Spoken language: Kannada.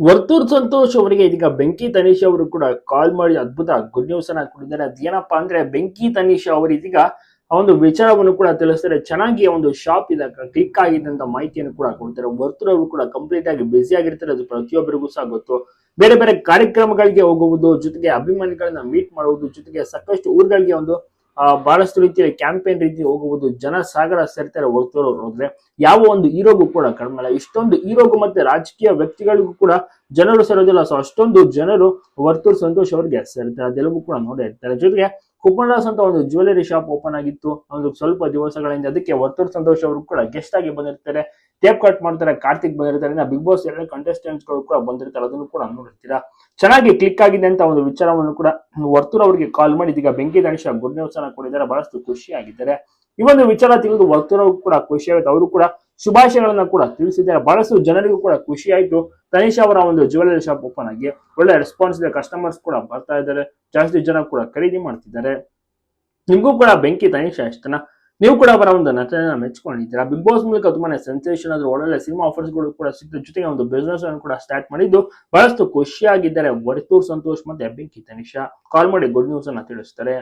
ವರ್ತೂರ್ ಸಂತೋಷ್ ಅವರಿಗೆ ಇದೀಗ ಬೆಂಕಿ ತನೀಶ್ ಅವರು ಕೂಡ ಕಾಲ್ ಮಾಡಿ ಅದ್ಭುತ ಗುಡ್ ನ್ಯೂಸ್ ಅನ್ನ ಕೊಟ್ಟಿದ್ದಾರೆ. ಅದೇನಪ್ಪಾ ಅಂದ್ರೆ ಬೆಂಕಿ ತನೀಶ್ ಅವರು ಇದೀಗ ಆ ಒಂದು ವಿಚಾರವನ್ನು ಕೂಡ ತಿಳಿಸ್ತಾರೆ. ಚೆನ್ನಾಗಿ ಒಂದು ಶಾಪ್ ಇದೆ ಕ್ಲಿಕ್ ಆಗಿದೆ ಅಂತ ಮಾಹಿತಿಯನ್ನು ಕೂಡ ಕೊಡ್ತಾರೆ. ವರ್ತೂರ್ ಅವರು ಕೂಡ ಕಂಪ್ಲೀಟ್ ಆಗಿ ಬ್ಯುಸಿ ಆಗಿರ್ತಾರೆ. ಅದು ಪ್ರತಿಯೊಬ್ಬರಿಗೂ ಸಹ ಗೊತ್ತು. ಬೇರೆ ಬೇರೆ ಕಾರ್ಯಕ್ರಮಗಳಿಗೆ ಹೋಗುವುದು, ಜೊತೆಗೆ ಅಭಿಮಾನಿಗಳನ್ನ ಮೀಟ್ ಮಾಡುವುದು, ಜೊತೆಗೆ ಸಾಕಷ್ಟು ಊರುಗಳಿಗೆ ಒಂದು ಬಹಳಷ್ಟು ರೀತಿಯಲ್ಲಿ ಕ್ಯಾಂಪೇನ್ ರೀತಿ ಹೋಗುವುದು ಜನ ಸಾಗರ ಸೇರ್ತಾರೆ ಹೋಗ್ತಾರೆ ಹೋದ್ರೆ ಯಾವ ಒಂದು ಹೀರೋಗೂ ಕೂಡ ಕಡಿಮೆ ಇಲ್ಲ ಇಷ್ಟೊಂದು ಹೀರೋಗೂ ಮತ್ತೆ ರಾಜಕೀಯ ವ್ಯಕ್ತಿಗಳಿಗೂ ಕೂಡ ಜನರು ಸೇರೋದಿಲ್ಲ. ಸೊ ಅಷ್ಟೊಂದು ಜನರು ವರ್ತೂರ್ ಸಂತೋಷ್ ಅವರಿಗೆ ಸೇರ್ತಾರೆ. ಅದೆಲ್ಲವೂ ಕೂಡ ನೋಡೇ ಇರ್ತಾರೆ ಜೊತೆಗೆ ಕುಪ್ಪಣದಾಸ್ ಅಂತ ಒಂದು ಜ್ಯುವೆಲರಿ ಶಾಪ್ ಓಪನ್ ಆಗಿತ್ತು. ಒಂದು ಸ್ವಲ್ಪ ದಿವಸಗಳಿಂದ ಅದಕ್ಕೆ ವರ್ತೂರ್ ಸಂತೋಷ್ ಅವರು ಕೂಡ ಗೆಸ್ಟ್ ಆಗಿ ಬಂದಿರ್ತಾರೆ. ಟೇಪ್ ಕಟ್ ಮಾಡ್ತಾರೆ, ಕಾರ್ತಿಕ್ ಬಂದಿರ್ತಾರೆ ಬಿಗ್ ಬಾಸ್ ಎಲ್ಲ ಕಂಟೆಸ್ಟೆಂಟ್ಸ್ಗಳು ಕೂಡ ಬಂದಿರ್ತಾರೆ, ಅದನ್ನು ಕೂಡ ನೋಡಿರ್ತೀರಾ ಚೆನ್ನಾಗಿ ಕ್ಲಿಕ್ ಆಗಿದೆ ಅಂತ ಒಂದು ವಿಚಾರವನ್ನು ಕೂಡ ವರ್ತೂರ್ ಅವರಿಗೆ ಕಾಲ್ ಮಾಡಿ, ಇದೀಗ ಬೆಂಕಿ ಗಣೇಶ ಗುಡ್ ನ್ಯೂಸ್ ಅನ್ನ ಕೊಟ್ಟಿದ್ದಾರೆ, ಬಹಳಷ್ಟು ಖುಷಿ ಆಗಿದ್ದಾರೆ. ಈ ಒಂದು ವಿಚಾರ ತಿಳಿದು ವರ್ತೂರ್ ಅವರು ಕೂಡ ಖುಷಿ ಆಗುತ್ತೆ ಅವರು ಕೂಡ ಶುಭಾಶಯಗಳನ್ನ ಕೂಡ ತಿಳಿಸಿದ್ದಾರೆ, ಬಹಳಷ್ಟು ಜನರಿಗೂ ಕೂಡ ಖುಷಿ ಆಯ್ತು. ತನಿಷ್ ಅವರ ಒಂದು ಜ್ಯುವೆಲರಿ ಶಾಪ್ ಓಪನ್ ಆಗಿ ಒಳ್ಳೆ ರೆಸ್ಪಾನ್ಸ್ ಇದೆ ಕಸ್ಟಮರ್ಸ್ ಕೂಡ ಬರ್ತಾ ಇದ್ದಾರೆ, ಜಾಸ್ತಿ ಜನ ಕೂಡ ಖರೀದಿ ಮಾಡ್ತಿದ್ದಾರೆ. ನಿಮಗೂ ಕೂಡ ಬೆಂಕಿ, ತನಿಷ ಇಷ್ಟನ ನೀವು ಕೂಡ ಅವರ ಒಂದು ನಟನೆಯನ್ನು ಮೆಚ್ಕೊಂಡಿದ್ದೀರಾ? ಬಿಗ್ ಬಾಸ್ ಮೂಲಕ ತುಂಬಾನೇ ಸೆನ್ಸೇಷನ್ ಆದ್ರೂ ಒಳ್ಳೆ ಸಿನಿಮಾ ಆಫರ್ಸ್ಗಳು ಕೂಡ ಸಿಕ್ತು ಜೊತೆಗೆ ಒಂದು ಬಿಸ್ನೆಸ್ ಅನ್ನು ಕೂಡ ಸ್ಟಾರ್ಟ್ ಮಾಡಿದ್ದು. ಬಹಳಷ್ಟು ಖುಷಿಯಾಗಿದ್ದಾರೆ. ವರ್ತೂರ್ ಸಂತೋಷ್ ಮತ್ತೆ ಬೆಂಕಿ ತನಿಷಾ. ಕಾಲ್ ಮಾಡಿ ಗುಡ್ ನ್ಯೂಸ್ ಅನ್ನ ತಿಳಿಸ್ತಾರೆ.